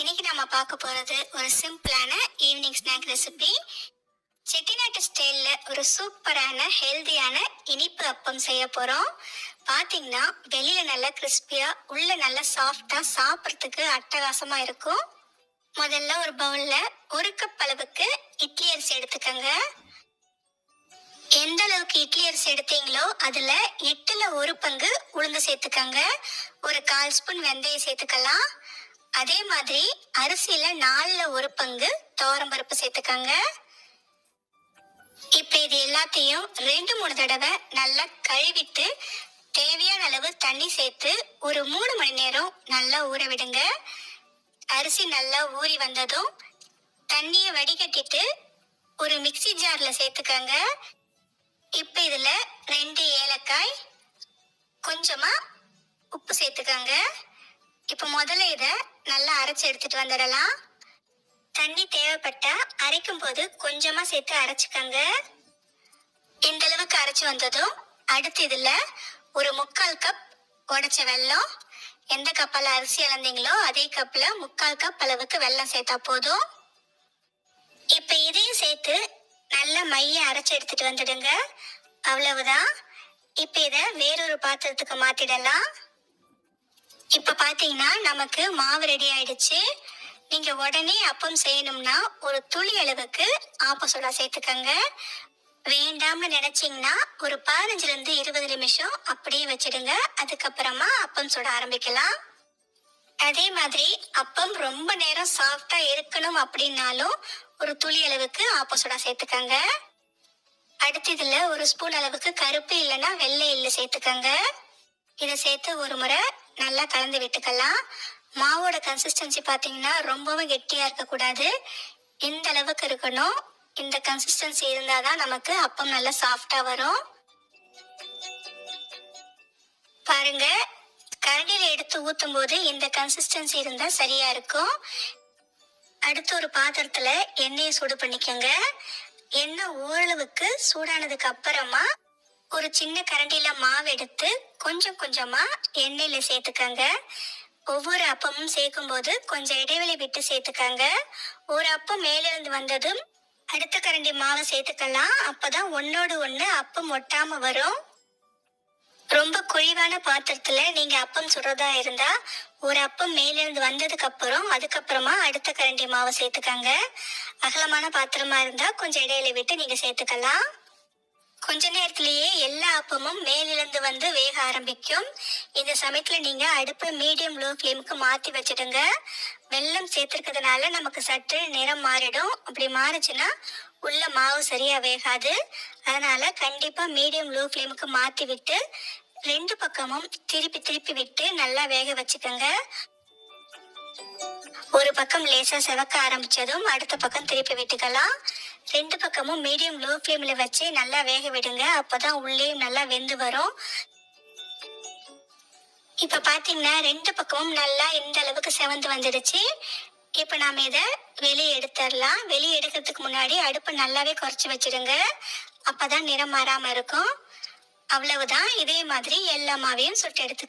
இன்னைக்கு நம்ம பார்க்க போகிறது ஒரு சிம்பிளான ஈவினிங் ஸ்நாக் ரெசிபி செட்டிநாட்டு ஸ்டைலில் ஒரு சூப்பரான ஹெல்தியான இனிப்பு அப்பம் செய்ய போகிறோம் பார்த்தீங்கன்னா வெளியில் நல்லா கிறிஸ்பியாக உள்ள நல்லா சாஃப்டாக சாப்பிட்றதுக்கு அட்டகாசமாக இருக்கும். முதல்ல ஒரு பவுலில் ஒரு கப் அளவுக்கு இட்லி அரிசி எடுத்துக்கோங்க. எந்த அளவுக்கு இட்லி அரிசி எடுத்தீங்களோ அதில் எட்டில் ஒரு பங்கு உளுந்து சேர்த்துக்கோங்க. ஒரு கால் ஸ்பூன் வெந்தயம் சேர்த்துக்கலாம். அதே மாதிரி அரிசியில நாலுல ஒரு பங்கு துவரம்பருப்பு சேர்த்துக்கோங்க. இப்ப இது எல்லாத்தையும் ரெண்டு மூணு தடவை நல்லா கழுவிட்டு தேவையான அளவு தண்ணி சேர்த்து ஒரு மூணு மணி நேரம் நல்லா ஊற விடுங்க. அரிசி நல்லா ஊறி வந்ததும் தண்ணியை வடிகட்டிட்டு ஒரு மிக்ஸி ஜார்ல சேர்த்துக்கோங்க. இப்ப இதுல ரெண்டு ஏலக்காய் கொஞ்சமா உப்பு சேர்த்துக்கோங்க. இப்ப முதல்ல இதை நல்லா அரைச்சு எடுத்துட்டு வந்துடலாம். தண்ணி தேவைப்பட்டா அரைக்கும் போது கொஞ்சமா சேர்த்து அரைச்சுக்கோங்க. இந்த அளவுக்கு அரைச்சு வந்ததும் அடுத்து இதுல ஒரு முக்கால் கப் உடைச்ச வெல்லம். எந்த கப்பால அரிசி அளந்தீங்களோ அதே கப்ல முக்கால் கப் அளவுக்கு வெல்லம் சேர்த்தா போதும். இப்ப இதையும் சேர்த்து நல்லா மைய அரைச்சு எடுத்துட்டு வந்துடுங்க. அவ்வளவுதான். இப்ப இத வேறொரு பாத்திரத்துக்கு மாத்திடலாம். இப்ப பாத்தீங்கன்னா நமக்கு மாவு ரெடி ஆயிடுச்சு. நீங்க உடனே அப்பம் செய்யணும்னா ஒரு துளி அளவுக்கு ஆப்பசோடா சேர்த்துக்கங்க. வேண்டாம்னு நினைச்சீங்கன்னா ஒரு பதினஞ்சுல இருந்து இருபது நிமிஷம் அப்படியே வச்சிடுங்க. அதுக்கப்புறமா அப்பம் சுட ஆரம்பிக்கலாம். அதே மாதிரி அப்பம் ரொம்ப நேரம் சாஃப்டா இருக்கணும் அப்படின்னாலும் ஒரு துளி அளவுக்கு ஆப்போசோடா சேர்த்துக்கங்க. அடுத்து இதுல ஒரு ஸ்பூன் அளவுக்கு கருப்பு இல்லைன்னா வெள்ளை எள்ளு சேர்த்துக்கங்க. இதை சேர்த்து ஒரு முறை நல்லா கலந்து விட்டுக்கலாம். மாவோட கன்சிஸ்டன்சி பார்த்தீங்கன்னா ரொம்பவும் கெட்டியா இருக்கக்கூடாது. இந்த அளவுக்கு இருக்கணும் இந்த கன்சிஸ்டன்சி இருந்தாதான் நமக்கு அப்பம் நல்லா சாஃப்டா வரும். பாருங்க கரண்டியில எடுத்து ஊத்தும் போது இந்த கன்சிஸ்டன்சி இருந்தா சரியா இருக்கும். அடுத்து ஒரு பாத்திரத்துல எண்ணெயை சூடு பண்ணிக்கோங்க. எண்ணெய் ஓரளவுக்கு சூடானதுக்கு அப்புறமா ஒரு சின்ன கரண்டியில மாவு எடுத்து கொஞ்சம் கொஞ்சமா எண்ணெயில சேர்த்துக்கங்க. ஒவ்வொரு அப்பமும் சேர்க்கும் போது கொஞ்சம் இடைவெளி விட்டு சேர்த்துக்கங்க. ஒரு அப்பம் மேலிருந்து வந்ததும் அடுத்த கரண்டி மாவை சேர்த்துக்கலாம். அப்பதான் ஒன்னோடு ஒண்ணு அப்பம் ஒட்டாம வரும். ரொம்ப குழிவான பாத்திரத்துல நீங்க அப்பம் சுடுறதா இருந்தா ஒரு அப்பம் மேலிருந்து வந்ததுக்கு அப்புறம் அதுக்கப்புறமா அடுத்த கரண்டி மாவை சேர்த்துக்கங்க. அகலமான பாத்திரமா இருந்தா கொஞ்சம் இடையில விட்டு நீங்க சேர்த்துக்கலாம். கொஞ்ச நேரத்திலேயே எல்லா அப்பமும் மேலிருந்து வந்து வேக ஆரம்பிக்கும். இந்த சமயத்துல நீங்க அடுப்பை மீடியம் லோ ஃப்ளேமுக்கு மாத்தி வச்சிடுங்க. வெல்லம் சேர்த்துருக்கிறதுனால நமக்கு சற்று நிறம் மாறிடும். அப்படி மாறுச்சுன்னா உள்ள மாவு சரியா வேகாது. அதனால கண்டிப்பா மீடியம் லோ ஃப்ளேமுக்கு மாத்தி விட்டு ரெண்டு பக்கமும் திருப்பி திருப்பி விட்டு நல்லா வேக வச்சுக்கோங்க. ஒரு பக்கம் லேசா செவக்க ஆரம்பிச்சதும் அடுத்த பக்கம் திருப்பி விட்டுக்கலாம். ரெண்டு பக்கமும் மீடியம் லோ ஃப்ளேமில் வச்சு நல்லா வேக விடுங்க. அப்பதான் உள்ளேயும் நல்லா வெந்து வரும். இப்போ பார்த்தீங்கன்னா ரெண்டு பக்கமும் நல்லா இந்த அளவுக்கு செவந்து வந்துடுச்சு. இப்போ நாம இதை வெளியே எடுத்துடலாம். வெளியே எடுக்கிறதுக்கு முன்னாடி அடுப்பை நல்லாவே குறைச்சு வச்சிடுங்க. அப்பதான் நிறம் மாறாமல் இருக்கும். அவ்வளவுதான். இதே மாதிரி எல்லா மாவையும் சுட்டு எடுத்துக்க